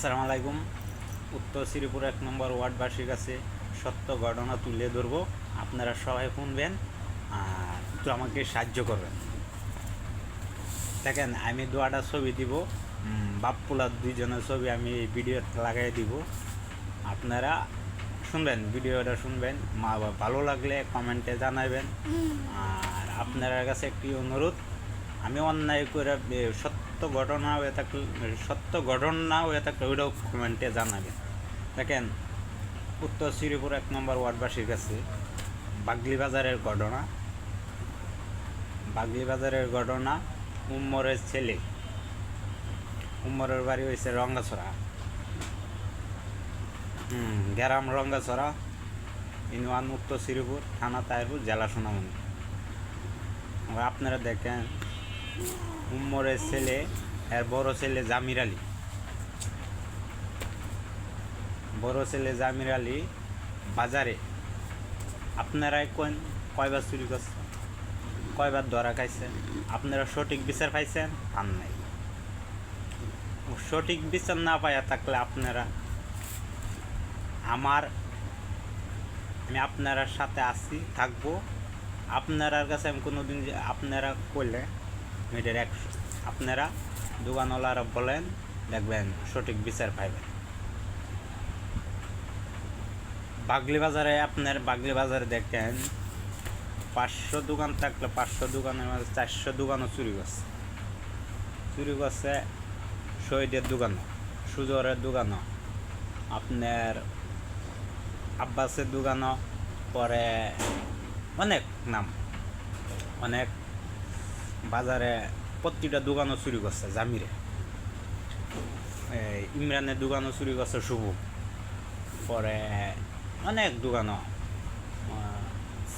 আসসালামু আলাইকুম। উত্তর শ্রীপুর এক নম্বর ওয়ার্ডবাসীর কাছে সত্য ঘটনা তুলে ধরবো। আপনারা সবাই শুনবেন আর একটু আমাকে সাহায্য করবেন। দেখেন আমি দোয়াটা ছবি দিব। বাপ্পুলার দুইজনের ছবি আমি এই ভিডিওতে লাগাই দিব। আপনারা শুনবেন ভিডিওটা শুনবেন। মা ভালো লাগলে কমেন্টে জানাবেন। আর আপনার কাছে একটি অনুরোধ আমি অন্যায় করে এ, সত্য ঘটনা হয়ে থাকলে সত্য ঘটনা হয়ে থাকলে ওইটাও কমেন্টে জানাবেন দেখেন উত্তর শ্রীপুর এক নম্বর ওয়ার্ডবাসীর কাছে বাগলি বাজারের ঘটনা। বাগলি বাজারের ঘটনা উম্মরের ছেলে। উম্মরের বাড়ি হয়েছে রঙ্গাছড়া হুম গ্রাম রঙ্গাছড়া ইনওয়ান উত্তর শ্রীপুর থানা তাইরপুর জেলা সোনামণি আপনারা দেখেন উম্মরের ছেলে এর বড় ছেলে জামির আলী। বড় ছেলে জামির আলী বাজারে। আপনারাই কোন, কয়বার চুরি করছে? কয়বার ধরা খাইছেন আপনারা সঠিক বিচার পাইছেন? পান নাই। সঠিক বিচার না পাইয়া থাকলে আপনারা, আমার, আমি আপনার সাথে আসি থাকব। আপনার কাছে আমি কোনো দিন আপনারা করলে মেয়েদের এক আপনারা দোকানওয়ালারা বলেন, দেখবেন সঠিক বিচার পাইবেন। বাগলি বাজারে আপনার বাগলি বাজারে দেখেন, পাঁচশো দোকান থাকলে পাঁচশো দোকানের মাঝে চারশো দোকানও চুরি করছে। চুরি করছে শহীদের দোকানও, সুজরের দোকানও, আপনার আব্বাসের দোকানও, পরে অনেক নাম, অনেক বাজারে প্রতিটা দোকানও চুরি করছে, জামিরে। ইমরানের দোকানও চুরি করছে, শুভ। পরে অনেক দোকানও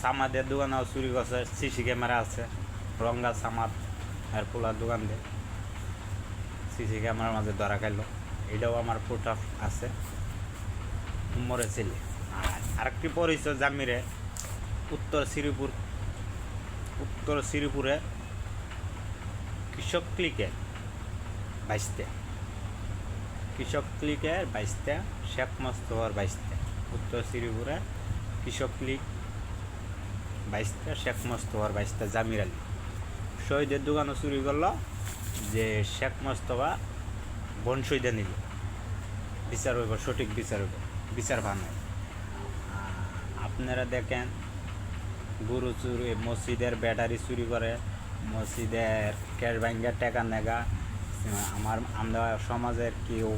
সামাদের দোকানও চুরি করছে, সিসি ক্যামেরা আছে, রঙ্গা সামাদ আর পোলার দোকান দিয়ে সিসি ক্যামেরার মাঝে ধরা খাইলো, এটাও আমার প্রোটাফ আছে। মরে ছেলে। আর আরেকটি পরিচয় জামিরে, উত্তর শ্রীপুর, উত্তর শ্রীপুরে কৃষক ক্লিকের বাইশতে। কৃষক ক্লিকের বাইশতে, শেখ মস্তফার বাইশতে। উত্তর শ্রীপুরে কৃষক ক্লিক বাইশতে, শেখ মস্তফার বাইশতে জামির আলী। শহীদের দোকানও চুরি করল, যে শেখ মস্তফা বনসইদা নিল। বিচার হইব, সঠিক বিচার হইব, বিচার বানায় আপনারা দেখেন, গরু চুরি, মসজিদের ব্যাটারি চুরি করে মসজিদের ক্যাশ ব্যাঙ্গের টাকা নেগা, আমার, আমরা সমাজের কেউ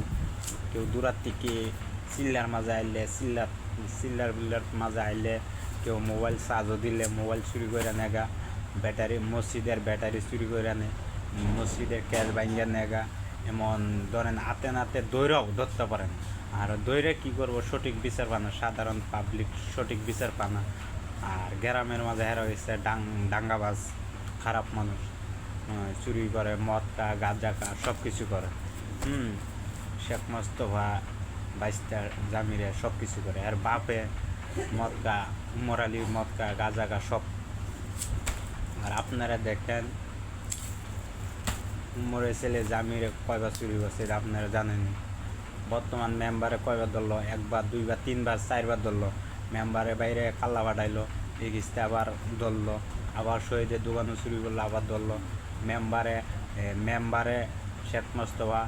কেউ দূরার থেকে চিল্লার মাঝে আইলে, চিল্লার চিল্লার বিল্লার মাঝে আইলে কেউ মোবাইল চার্জও দিলে, মোবাইল চুরি করে নেগা, ব্যাটারি, মসজিদের ব্যাটারি চুরি করে আনে মসজিদের ক্যাশ ব্যাঙ্গের নেগা, এমন ধরেন হাতে নাতে দৈরাও ধরতে পারেন। আর দৈরে কি করব? সঠিক বিচার পানা, সাধারণ পাবলিক সঠিক বিচার পানা। আর গ্রামের মাঝে হেরা হয়েছে ডাং, ডাঙ্গাবাজ। খারাপ মানুষ। চুরি করে মদ কা গাঁজা কা সব কিছু করে। হুম, শেখ মস্তফা বাইশটা জামিরে সব কিছু করে। আর বাপে মদ কা উমর আলী মদ কা গাঁজা কা সব। আর আপনারা দেখেন, উমরের ছেলে জামিরে কয়বার চুরি করছে আপনারা জানেন। বর্তমান মেম্বারে কয়বার ধরলো? একবার, দুইবার, তিনবার, চারবার ধরলো। মেম্বারে বাইরে কাল্লা বাড়াইলো এই কিস্তে আবার ধরলো, আবার শহীদের দোকানও চুরি করল, আবার ধরলো। মেম্বারে মেম্বারে শেখ মোস্তফা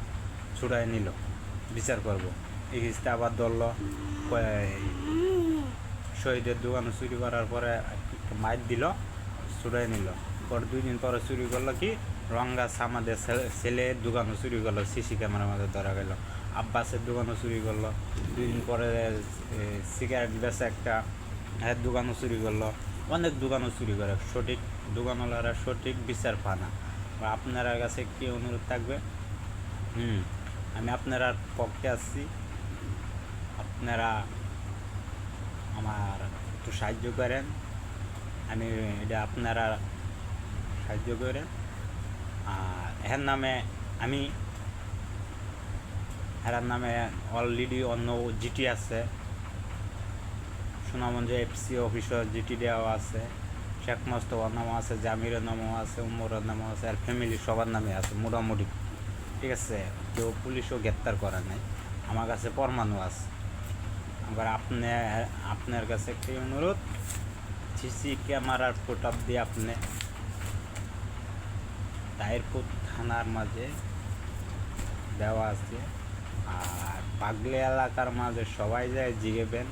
ছুড়াই নিল। বিচার করব। এই কিস্তে আবার ধরলো শহীদের দোকানও চুরি করার পরে মাইর দিল চুরাই নিল। পর দুই দিন পরে চুরি করল কি, রঙ্গা সামাদের ছেলে- দোকানও চুরি করল, সিসি ক্যামেরার মধ্যে ধরা গেল। আব্বাসের দোকানও চুরি করল। দুই দিন পরে সিগারেট বেচে একটা এর দোকানও চুরি করল। অনেক দোকানও চুরি করে। সঠিক দোকানওয়ালারা সঠিক বিচার পানা বা আপনার কাছে কি অনুরোধ থাকবে? হুম, আমি আপনারা পক্ষে আসছি আপনারা আমার একটু সাহায্য করেন। আমি এটা আপনারা সাহায্য করেন। আর এর নামে আমি, এর নামে অলরেডি অন্য জিটি আছে। সুনামগঞ্জে এফসি অফিসের জিটি দেওয়া আছে, শেখ মোস্তফার নামও আছে, জামিরের নামও আছে, উমরের নামও আছে, আর ফ্যামিলি সবার নামে আছে, মোটামুটি। ঠিক আছে? কেউ পুলিশও গ্রেপ্তার করে নাই। আমার কাছে পরমাণু আছে। আবার আপনি, আপনার কাছে একটি অনুরোধ, সিসি ক্যামেরার ফুট দিয়ে আপনি তাইরপুর থানার মাঝে দেওয়া আছে, আর পাগলি এলাকার মাঝে সবাই যায় জিগেবেন।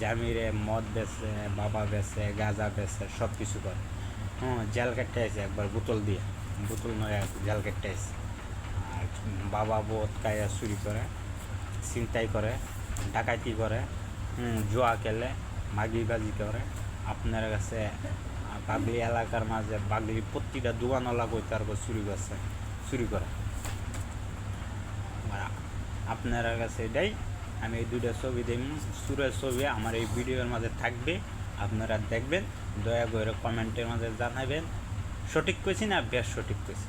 জামিরে মদ বেচে, বাবা বেচে, গাঁজা বেচে সব কিছু করে। হুম, জাল কেটে আছে একবার বোতল দিয়ে। বোতল নয় জাল কেটে আছে আর বাবা বোধ কায়া চুরি করে, ছিনতাই করে, ডাকাতি করে, হুম, জুয়া খেলে মাগি বাজি করে। আপনার কাছে পাগলি এলাকার মাঝে পাগলি প্রতিটা দোকানওয়ালা কই তারপর চুরি করছে, চুরি করে। আপনার কাছে এটাই আমি এই দুইটা ছবি দিই সুরের ছবি আমার এই ভিডিওর মাঝে থাকবে, আপনারা দেখবেন। দয়া করে কমেন্টের মাঝে জানাবেন, সঠিক কইছি না বেশ সঠিক কইছি।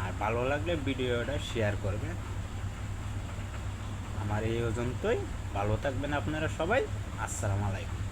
আর ভালো লাগলে ভিডিওটা শেয়ার করবেন। আমার এই পর্যন্তই। ভালো থাকবেন আপনারা সবাই। আসসালামু আলাইকুম।